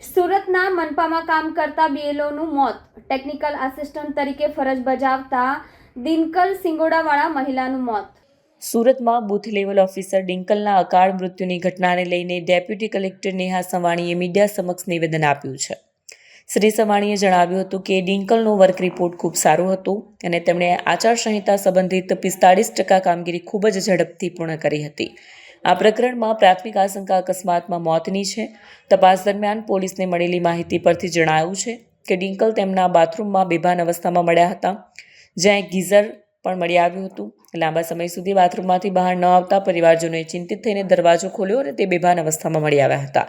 સુરતના મનપામાં કામ કરતા બીએલઓનું મોત. ટેકનિકલ આસિસ્ટન્ટ તરીકે ફરજ બજાવતા દિનકલ સિંગોડાવાળા મહિલાનું મોત. સુરતમાં બુથ લેવલ ઓફિસર ડિંકલના અકાળ મૃત્યુની ઘટનાને લઈને ડેપ્યુટી કલેક્ટર નેહા સવાણીએ મીડિયા સમક્ષ નિવેદન આપ્યું છે. શ્રી સવાણીએ જણાવ્યું હતું કે ડિંકલનો વર્ક રિપોર્ટ ખૂબ સારો હતો અને તેમણે આચારસંહિતા સંબંધિત પિસ્તાળીસ ટકા કામગીરી ખૂબ જ ઝડપથી પૂર્ણ કરી હતી. આ પ્રકરણમાં પ્રાથમિક આશંકા અકસ્માતમાં મોતની છે. તપાસ દરમિયાન પોલીસને મળેલી માહિતી પરથી જણાયું છે કે ડિંકલ તેમના બાથરૂમમાં બેભાન અવસ્થામાં મળ્યા હતા. જ્યાં એક ગીઝર પણ મળી આવ્યું હતું. લાંબા સમય સુધી બાથરૂમમાંથી બહાર ન આવતા પરિવારજનોએ ચિંતિત થઈને દરવાજો ખોલ્યો અને તે બેભાન અવસ્થામાં મળી આવ્યા હતા.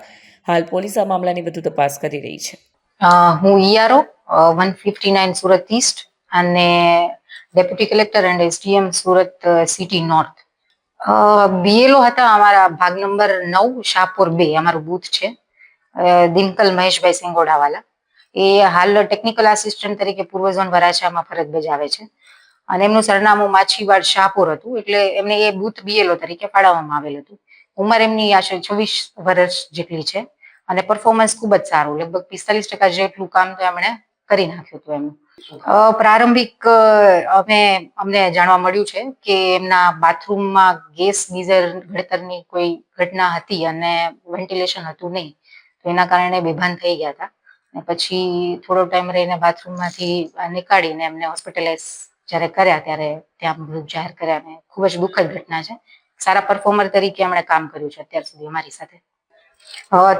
હાલ પોલીસ આ મામલાની વધુ તપાસ કરી રહી છે. હું ERO one fifty nine Surat east અને deputy collector and SDM Surat city north. BLO હતા અમારા ભાગ નંબર નવ, શાહપુર બે, અમારું બૂથ છે. દિનકલ મહેશભાઈ સિંગોડાવાલા. એ હાલ ટેકનિકલ આસિસ્ટન્ટ તરીકે પૂર્વ ઝોન વરાછામાં ફરજ બજાવે છે. અને એમનું સરનામું માછીવાડ શાહપુર હતું. એટલે એમને એ બૂથ બીએલઓ તરીકે ફાળવવામાં આવેલ હતું. ઉંમર એમની આશરે છવ્વીસ વર્ષ જેટલી છે. અને પરફોર્મન્સ ખૂબ જ સારું. લગભગ પિસ્તાલીસ ટકા જેટલું કામ તો એમણે કરી નાખ્યું હતું એમનું. પ્રારંભિક અમે, અમને જાણવા મળ્યું છે કે એમના બાથરૂમમાં ગેસ ગીઝર ઘડતરની કોઈ ઘટના હતી અને વેન્ટિલેશન હતું નહીં. તો એના કારણે બેભાન થઈ ગયા હતા. અને પછી થોડો ટાઈમ રહીને બાથરૂમમાંથી નીકાળીને એમને હોસ્પિટલાઇઝ જ્યારે કર્યા ત્યારે ત્યાં મૃત જાહેર કર્યા અને ખૂબ જ દુઃખદ ઘટના છે. સારા પરફોર્મર તરીકે એમણે કામ કર્યું છે અત્યાર સુધી અમારી સાથે.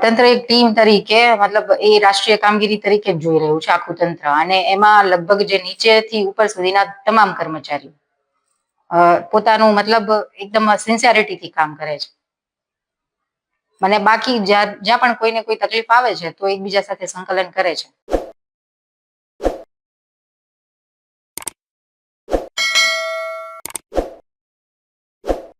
તંત્ર એક ટીમ તરીકે, મતલબ એ રાષ્ટ્રીય કામગીરી તરીકે જોઈ રહ્યું છે આખું તંત્ર. અને એમાં લગભગ જે નીચેથી ઉપર સુધીના તમામ કર્મચારીઓ પોતાનું મતલબ એકદમ સિન્સિયરિટીથી કામ કરે છે. મને બાકી જ્યાં જ્યાં પણ કોઈને કોઈ તકલીફ આવે છે, તો એકબીજા સાથે સંકલન કરે છે.